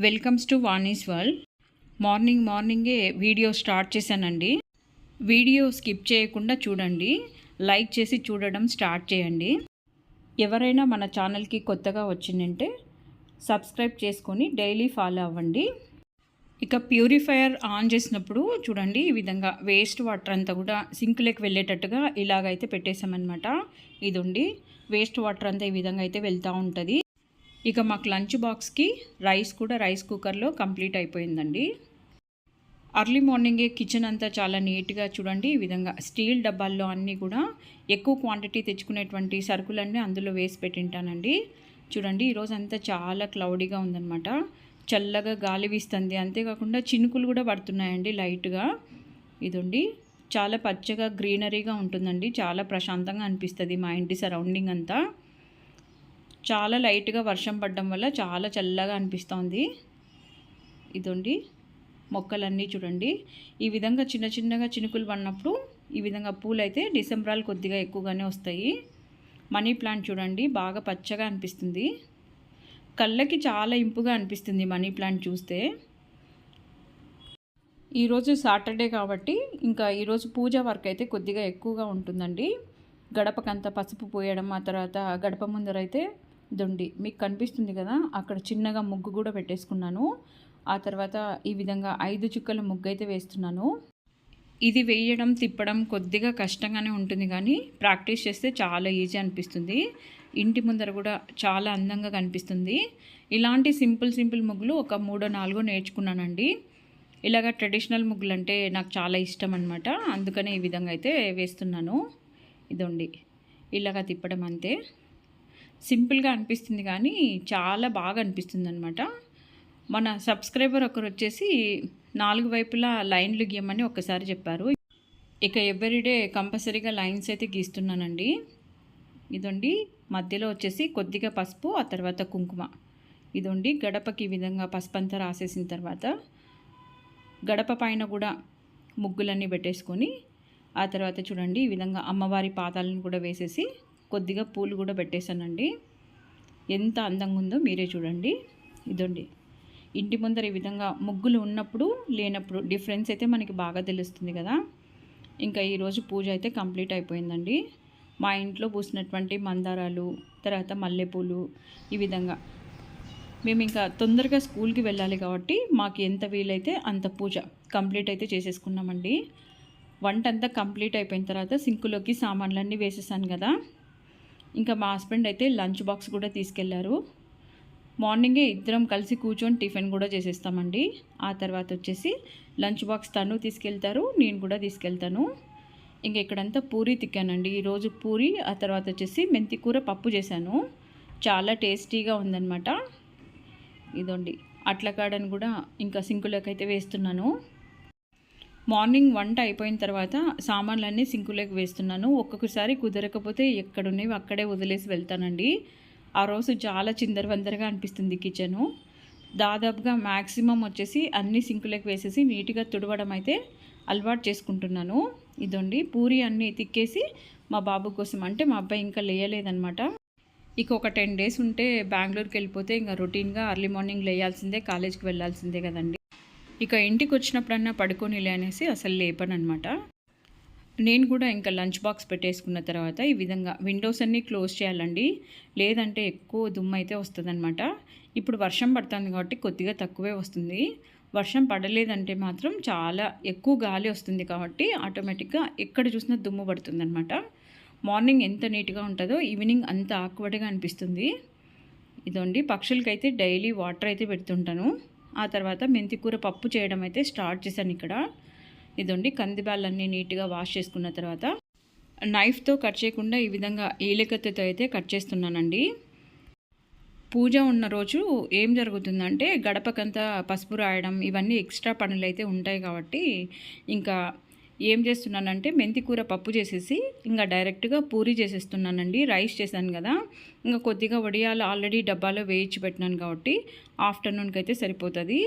Welcomes to Vani's world morning మార్నింగే video start చేశానండి. Video skip చేయకుండా చూడండి. లైక్ చేసి చూడడం స్టార్ట్ చేయండి. ఎవరైనా మన ఛానల్కి కొత్తగా వచ్చిందంటే సబ్స్క్రైబ్ చేసుకొని డైలీ ఫాలో అవ్వండి. ఇక ప్యూరిఫైయర్ ఆన్ చేసినప్పుడు చూడండి ఈ విధంగా వేస్ట్ వాటర్ అంతా కూడా సింక్లోకి వెళ్ళేటట్టుగా ఇలాగైతే పెట్టేశామన్నమాట. ఇది ఉండి వేస్ట్ వాటర్ అంతా ఈ విధంగా అయితే వెళ్తూ ఉంటుంది. ఇక మాకు లంచ్ బాక్స్కి రైస్ కూడా రైస్ కుక్కర్లో కంప్లీట్ అయిపోయిందండి. అర్లీ మార్నింగే కిచెన్ అంతా చాలా నీట్గా చూడండి ఈ విధంగా స్టీల్ డబ్బాల్లో అన్నీ కూడా ఎక్కువ క్వాంటిటీ తెచ్చుకునేటువంటి సరుకులన్నీ అందులో వేసి పెట్టింటానండి. చూడండి ఈరోజు అంతా చాలా క్లౌడీగా ఉందన్నమాట. చల్లగా గాలి వీస్తుంది. అంతేకాకుండా చినుకులు కూడా పడుతున్నాయండి లైట్గా. ఇదండి చాలా పచ్చగా గ్రీనరీగా ఉంటుందండి. చాలా ప్రశాంతంగా అనిపిస్తుంది మా ఇంటి సరౌండింగ్ అంతా. చాలా లైట్గా వర్షం పడడం వల్ల చాలా చల్లగా అనిపిస్తోంది. ఇదండి. మొక్కలన్నీ చూడండి. ఈ విధంగా చిన్న చిన్నగా చినుకులు పడినప్పుడు ఈ విధంగా పూలు అయితే డిసెంబరాలు కొద్దిగా ఎక్కువగానే వస్తాయి. మనీ ప్లాంట్ చూడండి. బాగా పచ్చగా అనిపిస్తుంది. కళ్ళకి చాలా ఇంపుగా అనిపిస్తుంది మనీ ప్లాంట్ చూస్తే. ఈరోజు సాటర్డే కాబట్టి ఇంకా ఈరోజు పూజ వర్క్ అయితే కొద్దిగా ఎక్కువగా ఉంటుందండి. గడపకంతా పసుపు పోయడం ఆ తర్వాత గడప ముందరైతే దొండి. మీకు కనిపిస్తుంది కదా అక్కడ చిన్నగా ముగ్గు కూడా పెట్టేసుకున్నాను. ఆ తర్వాత ఈ విధంగా ఐదు చుక్కల ముగ్గు అయితే వేస్తున్నాను. ఇది వేయడం తిప్పడం కొద్దిగా కష్టంగానే ఉంటుంది కానీ ప్రాక్టీస్ చేస్తే చాలా ఈజీ అనిపిస్తుంది. ఇంటి ముందర కూడా చాలా అందంగా కనిపిస్తుంది. ఇలాంటి సింపుల్ సింపుల్ ముగ్గులు ఒక మూడో నాలుగో నేర్చుకున్నానండి. ఇలాగ ట్రెడిషనల్ ముగ్గులు అంటే నాకు చాలా ఇష్టం అనమాట అందుకనే ఈ విధంగా అయితే వేస్తున్నాను. ఇదండి. ఇలాగ తిప్పడం అంతే. సింపుల్గా అనిపిస్తుంది కానీ చాలా బాగా అనిపిస్తుంది అనమాట మన సబ్స్క్రైబర్ ఒకరు వచ్చేసి నాలుగు వైపులా లైన్లు గీయమని ఒక్కసారి చెప్పారు. ఇక ఎవ్రీడే కంపల్సరీగా లైన్స్ అయితే గీస్తున్నానండి. ఇదండి మధ్యలో వచ్చేసి కొద్దిగా పసుపు ఆ తర్వాత కుంకుమ. ఇదండి గడపకి ఈ విధంగా పసుపు అంతా రాసేసిన తర్వాత గడప పైన కూడా ముగ్గులన్నీ పెట్టేసుకొని ఆ తర్వాత చూడండి ఈ విధంగా అమ్మవారి పాదాలను కూడా వేసేసి కొద్దిగా పూలు కూడా పెట్టేశానండి. ఎంత అందంగా ఉందో మీరే చూడండి. ఇదండి. ఇంటి ముందర ఈ విధంగా ముగ్గులు ఉన్నప్పుడు లేనప్పుడు డిఫరెన్స్ అయితే మనకి బాగా తెలుస్తుంది కదా. ఇంకా ఈరోజు పూజ అయితే కంప్లీట్ అయిపోయిందండి. మా ఇంట్లో పూసినటువంటి మందారాలు తర్వాత మల్లెపూలు ఈ విధంగా. మేము ఇంకా తొందరగా స్కూల్కి వెళ్ళాలి కాబట్టి మాకు ఎంత వీలైతే అంత పూజ కంప్లీట్ అయితే చేసేసుకున్నామండి. వంట అంతా కంప్లీట్ అయిపోయిన తర్వాత సింకులోకి సామాన్లన్నీ వేసేసాను కదా. ఇంకా మా హస్బెండ్ అయితే లంచ్ బాక్స్ కూడా తీసుకెళ్ళారు. మార్నింగే ఇద్దరం కలిసి కూర్చొని టిఫిన్ కూడా చేసేస్తామండి. ఆ తర్వాత వచ్చేసి లంచ్ బాక్స్ తను తీసుకెళ్తారు నేను కూడా తీసుకెళ్తాను. ఇంక ఇక్కడంతా పూరి తిక్కానండి. ఈరోజు పూరి ఆ తర్వాత వచ్చేసి మెంతి కూర పప్పు చేశాను. చాలా టేస్టీగా ఉందన్నమాట. ఇదండి. అట్లకాడని కూడా ఇంకా సింకులోకి అయితే వేస్తున్నాను. మార్నింగ్ వంట అయిపోయిన తర్వాత సామాన్లన్నీ సింకులోకి వేస్తున్నాను. ఒక్కొక్కసారి కుదరకపోతే ఎక్కడున్నవి అక్కడే వదిలేసి వెళ్తానండి. ఆ రోజు చాలా చిందరవందరగా అనిపిస్తుంది కిచెను. దాదాపుగా మ్యాక్సిమం వచ్చేసి అన్ని సింకులోకి వేసేసి నీట్గా తుడవడం అయితే అలవాటు చేసుకుంటున్నాను. ఇదండి పూరి అన్నీ తిక్కేసి మా బాబు కోసం అంటే మా అబ్బాయి ఇంకా లేయలేదనమాట ఇక ఒక టెన్ డేస్ ఉంటే బెంగళూరుకి వెళ్ళిపోతే ఇంకా రొటీన్గా అర్లీ మార్నింగ్ లేయాల్సిందే కాలేజ్కి వెళ్ళాల్సిందే కదండి. ఇక ఇంటికి వచ్చినప్పుడన్నా పడుకొని అనేసి అసలు లేపనమాట నేను కూడా ఇంకా లంచ్ బాక్స్ పెట్టేసుకున్న తర్వాత ఈ విధంగా విండోస్ అన్నీ క్లోజ్ చేయాలండి. లేదంటే ఎక్కువ దుమ్ము అయితే వస్తుందన్నమాట. ఇప్పుడు వర్షం పడుతుంది కాబట్టి కొద్దిగా తక్కువే వస్తుంది. వర్షం పడలేదంటే మాత్రం చాలా ఎక్కువ గాలి వస్తుంది కాబట్టి ఆటోమేటిక్గా ఎక్కడ చూసినా దుమ్ము పడుతుందన్నమాట. మార్నింగ్ ఎంత నీట్గా ఉంటుందో ఈవినింగ్ అంత ఆక్వర్డ్గా అనిపిస్తుంది. ఇదండి పక్షులకైతే డైలీ వాటర్ అయితే పెడుతుంటాను. ఆ తర్వాత మెంతికూర పప్పు చేయడం అయితే స్టార్ట్ చేశాను ఇక్కడ. ఇదండి కందిబ్యాళ్ళన్నీ నీట్గా వాష్ చేసుకున్న తర్వాత. నైఫ్తో కట్ చేయకుండా ఈ విధంగా ఏలికత్తెతో అయితే కట్ చేస్తున్నానండి. పూజ ఉన్న రోజు ఏం జరుగుతుందంటే గడపకంతా పసుపు రాయడం ఇవన్నీ ఎక్స్ట్రా పనులు అయితే ఉంటాయి కాబట్టి ఇంకా ఏం చేస్తున్నానంటే మెంతికూర పప్పు చేసేసి ఇంకా డైరెక్ట్గా పూరి చేసేస్తున్నానండి రైస్ చేశాను కదా. ఇంకా కొద్దిగా వడియాలు ఆల్రెడీ డబ్బాలో వేయించి పెట్టినాను కాబట్టి ఆఫ్టర్నూన్కి అయితే సరిపోతుంది.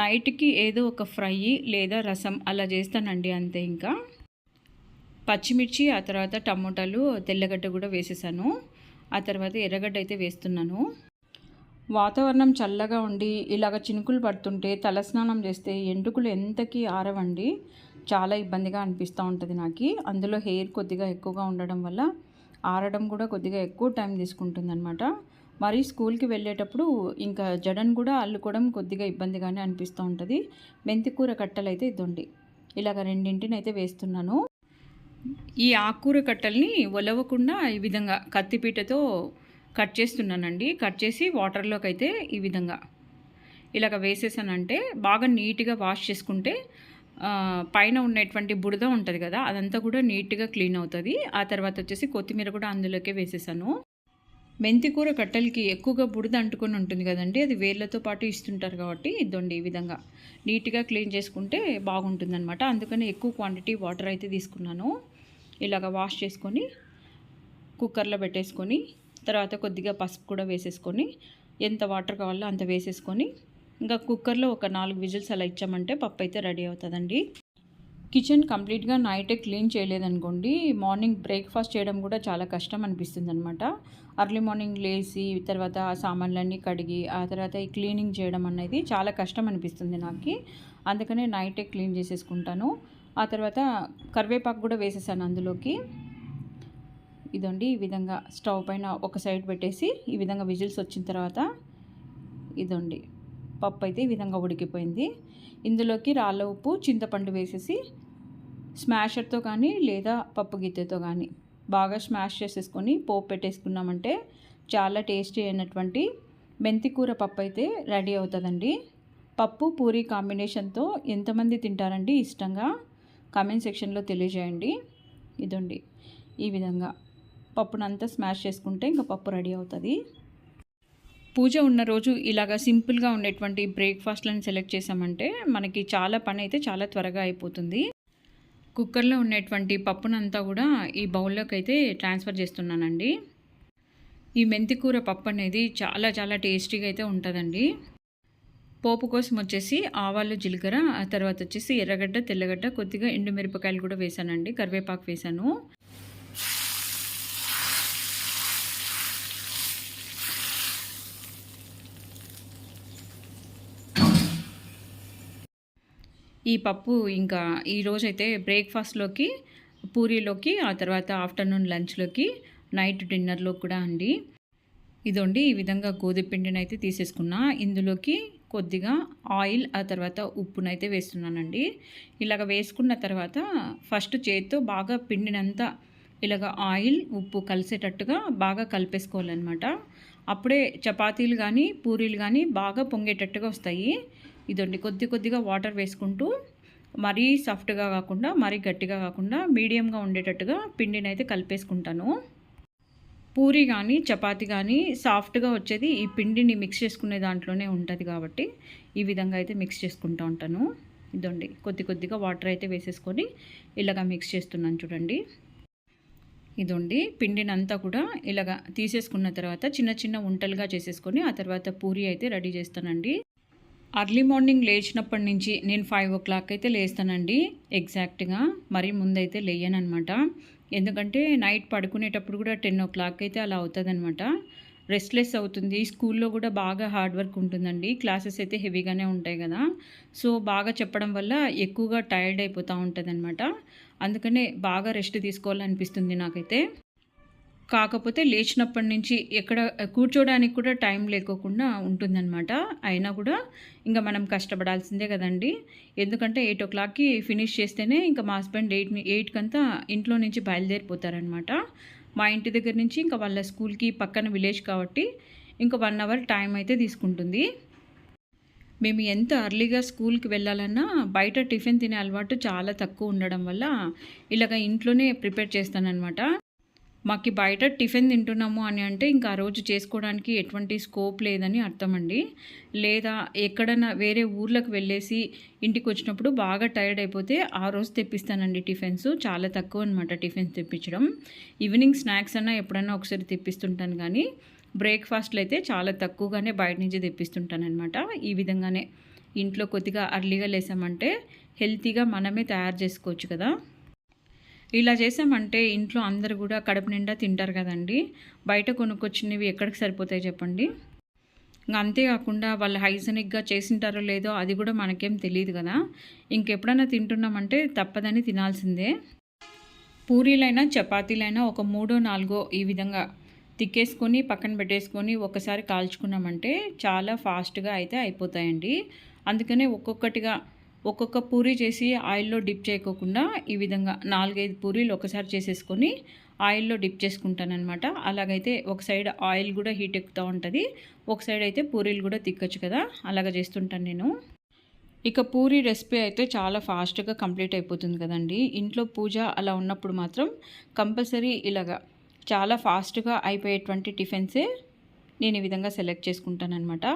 నైట్కి ఏదో ఒక ఫ్రై లేదా రసం అలా చేస్తానండి అంతే ఇంకా. పచ్చిమిర్చి ఆ తర్వాత టమోటాలు తెల్లగడ్డ కూడా వేసేసాను. ఆ తర్వాత ఎర్రగడ్డ అయితే వేస్తున్నాను. వాతావరణం చల్లగా ఉండి ఇలాగ చినుకులు పడుతుంటే తలస్నానం చేస్తే ఎంటుకులు ఎంతకి ఆరవండి. చాలా ఇబ్బందిగా అనిపిస్తూ ఉంటుంది నాకు. అందులో హెయిర్ కొద్దిగా ఎక్కువగా ఉండడం వల్ల ఆరడం కూడా కొద్దిగా ఎక్కువ టైం తీసుకుంటుంది అనమాట మరి స్కూల్కి వెళ్ళేటప్పుడు ఇంకా జడను కూడా అల్లుకోవడం కొద్దిగా ఇబ్బందిగానే అనిపిస్తూ ఉంటుంది. మెంతికూర కట్టలు అయితే ఇద్దండి ఇలాగ రెండింటిని అయితే వేస్తున్నాను. ఈ ఆకుకూర కట్టల్ని ఒలవకుండా ఈ విధంగా కత్తిపీటతో కట్ చేస్తున్నానండి. కట్ చేసి వాటర్లోకి అయితే ఈ విధంగా ఇలాగ వేసేసానంటే బాగా నీట్గా వాష్ చేసుకుంటే పైన ఉన్నటువంటి బురద ఉంటుంది కదా అదంతా కూడా నీట్గా క్లీన్ అవుతుంది. ఆ తర్వాత వచ్చేసి కొత్తిమీర కూడా అందులోకే వేసేసాను. మెంతికూర కట్టెలకి ఎక్కువగా బురద అంటుకొని ఉంటుంది కదండి అది వేర్లతో పాటు ఇస్తుంటారు కాబట్టి ఇద్దండి ఈ విధంగా. నీట్గా క్లీన్ చేసుకుంటే బాగుంటుందన్నమాట. అందుకని ఎక్కువ క్వాంటిటీ వాటర్ అయితే తీసుకున్నాను. ఇలాగ వాష్ చేసుకొని కుక్కర్లో పెట్టేసుకొని తర్వాత కొద్దిగా పసుపు కూడా వేసేసుకొని ఎంత వాటర్ కావాలో అంత వేసేసుకొని ఇంకా కుక్కర్లో ఒక నాలుగు విజిల్స్ అలా ఇచ్చామంటే పప్పు అయితే రెడీ అవుతుందండి. కిచెన్ కంప్లీట్గా నైటే క్లీన్ చేయలేదనుకోండి మార్నింగ్ బ్రేక్ఫాస్ట్ చేయడం కూడా చాలా కష్టం అనిపిస్తుంది అనమాట అర్లీ మార్నింగ్ లేచి తర్వాత ఆ సామాన్లన్నీ కడిగి ఆ తర్వాత ఈ క్లీనింగ్ చేయడం అనేది చాలా కష్టం అనిపిస్తుంది నాకు. అందుకనే నైటే క్లీన్ చేసేసుకుంటాను. ఆ తర్వాత కరివేపాకు కూడా వేసేసాను అందులోకి. ఇదండి ఈ విధంగా స్టవ్ పైన ఒక సైడ్ పెట్టేసి ఈ విధంగా విజిల్స్ వచ్చిన తర్వాత ఇదండి. పప్పు అయితే ఈ విధంగా ఉడికిపోయింది. ఇందులోకి రాళ్ళ ఉప్పు చింతపండు వేసేసి స్మాషర్తో కానీ లేదా పప్పు గిత్తెతో కానీ బాగా స్మాష్ చేసేసుకొని పోపు పెట్టేసుకున్నామంటే చాలా టేస్టీ అయినటువంటి మెంతికూర పప్పు అయితే రెడీ అవుతుందండి. పప్పు పూరి కాంబినేషన్తో ఎంతమంది తింటారండి? ఇష్టంగా కామెంట్ సెక్షన్లో తెలియజేయండి. ఇదండి. ఈ విధంగా పప్పునంతా స్మాష్ చేసుకుంటే ఇంకా పప్పు రెడీ అవుతుంది. పూజ ఉన్న రోజు ఇలాగ సింపుల్గా ఉండేటువంటి బ్రేక్ఫాస్ట్లను సెలెక్ట్ చేసామంటే మనకి చాలా పని అయితే చాలా త్వరగా అయిపోతుంది. కుక్కర్లో ఉండేటువంటి పప్పునంతా కూడా ఈ బౌల్లోకి అయితే ట్రాన్స్ఫర్ చేస్తున్నానండి. ఈ మెంతికూర పప్పు అనేది చాలా చాలా టేస్టీగా అయితే ఉంటుందండి. పోపు కోసం వచ్చేసి ఆవాలు జీలకర్ర ఆ తర్వాత వచ్చేసి ఎర్రగడ్డ తెల్లగడ్డ కొద్దిగా ఎండుమిరపకాయలు కూడా వేసానండి కరివేపాకు వేసాను. ఈ పప్పు ఇంకా ఈరోజైతే బ్రేక్ఫాస్ట్లోకి పూరీలోకి ఆ తర్వాత ఆఫ్టర్నూన్ లంచ్లోకి నైట్ డిన్నర్లో కూడా అండి. ఇదండి ఈ విధంగా గోధుమ అయితే తీసేసుకున్నా. ఇందులోకి కొద్దిగా ఆయిల్ ఆ తర్వాత ఉప్పునైతే వేస్తున్నానండి. ఇలాగ వేసుకున్న తర్వాత ఫస్ట్ చేతితో బాగా పిండినంతా ఇలాగ ఆయిల్ ఉప్పు కలిసేటట్టుగా బాగా కలిపేసుకోవాలన్నమాట. అప్పుడే చపాతీలు కానీ పూరీలు కానీ బాగా పొంగేటట్టుగా వస్తాయి. ఇదండి. కొద్ది కొద్దిగా వాటర్ వేసుకుంటూ మరీ సాఫ్ట్గా కాకుండా మరీ గట్టిగా కాకుండా మీడియంగా ఉండేటట్టుగా పిండిని అయితే కలిపేసుకుంటాను. పూరి కానీ చపాతి కానీ సాఫ్ట్గా వచ్చేది ఈ పిండిని మిక్స్ చేసుకునే దాంట్లోనే ఉంటుంది కాబట్టి ఈ విధంగా అయితే మిక్స్ చేసుకుంటూ ఉంటాను. ఇదండి. కొద్ది కొద్దిగా వాటర్ అయితే వేసేసుకొని ఇలాగా మిక్స్ చేస్తున్నాను చూడండి. ఇదండి. పిండిని అంతా కూడా ఇలాగా తీసేసుకున్న తర్వాత చిన్న చిన్న ఉంటలుగా చేసేసుకొని ఆ తర్వాత పూరి అయితే రెడీ చేస్తానండి. అర్లీ మార్నింగ్ లేచినప్పటి నుంచి నేను ఫైవ్ ఓ క్లాక్ అయితే లేస్తానండి ఎగ్జాక్ట్గా మరీ ముందైతే లేయనమాట ఎందుకంటే నైట్ పడుకునేటప్పుడు కూడా టెన్ ఓ క్లాక్ అయితే అలా అవుతుందన్నమాట. రెస్ట్లెస్ అవుతుంది. స్కూల్లో కూడా బాగా హార్డ్ వర్క్ ఉంటుందండి. క్లాసెస్ అయితే హెవీగానే ఉంటాయి కదా. సో బాగా చెప్పడం వల్ల ఎక్కువగా టైర్డ్ అయిపోతూ ఉంటుంది అందుకనే బాగా రెస్ట్ తీసుకోవాలనిపిస్తుంది నాకైతే. కాకపోతే లేచినప్పటి నుంచి ఎక్కడ కూర్చోడానికి కూడా టైం లేకోకుండా ఉంటుందన్నమాట. అయినా కూడా ఇంకా మనం కష్టపడాల్సిందే కదండి. ఎందుకంటే ఎయిట్ ఓ క్లాక్కి ఫినిష్ చేస్తేనే ఇంకా మా హస్బెండ్ ఎయిట్ అంతా ఇంట్లో నుంచి బయలుదేరిపోతారనమాట మా ఇంటి దగ్గర నుంచి ఇంకా వాళ్ళ స్కూల్కి పక్కన విలేజ్ కాబట్టి ఇంకా వన్ అవర్ టైం అయితే తీసుకుంటుంది. మేము ఎంత అర్లీగా స్కూల్కి వెళ్ళాలన్నా బయట టిఫిన్ తినే అలవాటు చాలా తక్కువ ఉండడం వల్ల ఇలాగ ఇంట్లోనే ప్రిపేర్ చేస్తానన్నమాట. మాకు బయట టిఫిన్ తింటున్నాము అని అంటే ఇంకా ఆ రోజు చేసుకోవడానికి ఎటువంటి స్కోప్ లేదని అర్థం అండి లేదా ఎక్కడన్నా వేరే ఊర్లకు వెళ్ళేసి ఇంటికి వచ్చినప్పుడు బాగా టైర్డ్ అయిపోతే ఆ రోజు తెప్పిస్తానండి టిఫిన్స్. చాలా తక్కువ అనమాట టిఫిన్స్ తెప్పించడం. ఈవినింగ్ స్నాక్స్ అన్నా ఎప్పుడన్నా ఒకసారి తెప్పిస్తుంటాను కానీ బ్రేక్ఫాస్ట్లు అయితే చాలా తక్కువగానే బయట నుంచి తెప్పిస్తుంటానమాట ఈ విధంగానే ఇంట్లో కొద్దిగా అర్లీగా లేసామంటే హెల్తీగా మనమే తయారు చేసుకోవచ్చు కదా. ఇలా చేసామంటే ఇంట్లో అందరు కూడా కడుపు నిండా తింటారు కదండి. బయట కొనుక్కొచ్చినవి ఎక్కడికి సరిపోతాయి చెప్పండి? ఇంకా అంతేకాకుండా వాళ్ళు హైజెనిక్గా చేసింటారో లేదో అది కూడా మనకేం తెలియదు కదా. ఇంకెప్పుడైనా తింటున్నామంటే తప్పదని తినాల్సిందే. పూరీలైనా చపాతీలైనా ఒక మూడో నాలుగో ఈ విధంగా తిక్కేసుకొని పక్కన పెట్టేసుకొని ఒకసారి కాల్చుకున్నామంటే చాలా ఫాస్ట్గా అయితే అయిపోతాయండి. అందుకనే ఒక్కొక్కటిగా ఒక్కొక్క పూరి చేసి ఆయిల్లో డిప్ చేయకోకుండా ఈ విధంగా నాలుగైదు పూరీలు ఒకసారి చేసేసుకొని ఆయిల్లో డిప్ చేసుకుంటానమాట అలాగైతే ఒక సైడ్ ఆయిల్ కూడా హీట్ ఎక్కుతూ ఉంటుంది. ఒక సైడ్ అయితే పూరీలు కూడా తిక్కచ్చు కదా. అలాగ చేస్తుంటాను నేను. ఇక పూరి రెసిపీ అయితే చాలా ఫాస్ట్గా కంప్లీట్ అయిపోతుంది కదండి. ఇంట్లో పూజ అలా ఉన్నప్పుడు మాత్రం కంపల్సరీ ఇలాగా చాలా ఫాస్ట్గా అయిపోయేటువంటి టిఫిన్సే నేను ఈ విధంగా సెలెక్ట్ చేసుకుంటానమాట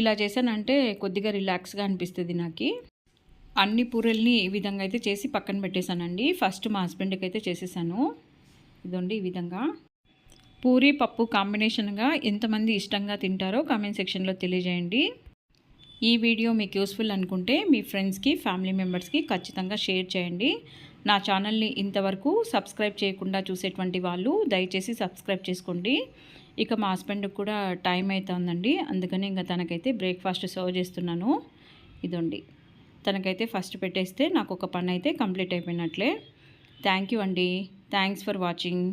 ఇలా చేశానంటే కొద్దిగా రిలాక్స్గా అనిపిస్తుంది నాకు. అన్ని పూరల్ని ఈ విధంగా అయితే చేసి పక్కన పెట్టేశానండి. ఫస్ట్ మా హస్బెండ్కి అయితే చేసేసాను. ఇదండి ఈ విధంగా. పూరి పప్పు కాంబినేషన్గా ఎంతమంది ఇష్టంగా తింటారో కామెంట్ సెక్షన్లో తెలియజేయండి. ఈ వీడియో మీకు యూస్ఫుల్ అనుకుంటే మీ ఫ్రెండ్స్కి ఫ్యామిలీ మెంబర్స్కి ఖచ్చితంగా షేర్ చేయండి. నా ఛానల్ని ఇంతవరకు సబ్స్క్రైబ్ చేయకుండా చూసేటువంటి వాళ్ళు దయచేసి సబ్స్క్రైబ్ చేసుకోండి. ఇక మా హస్బెండ్కి కూడా టైం అవుతుందండి అందుకని ఇంకా తనకైతే బ్రేక్ఫాస్ట్ సర్వ్ చేస్తున్నాను. ఇదండి. తనకైతే ఫస్ట్ పెట్టేస్తే నాకు ఒక పని అయితే కంప్లీట్ అయిపోయినట్లే. థ్యాంక్ యూ అండి. Thanks for watching.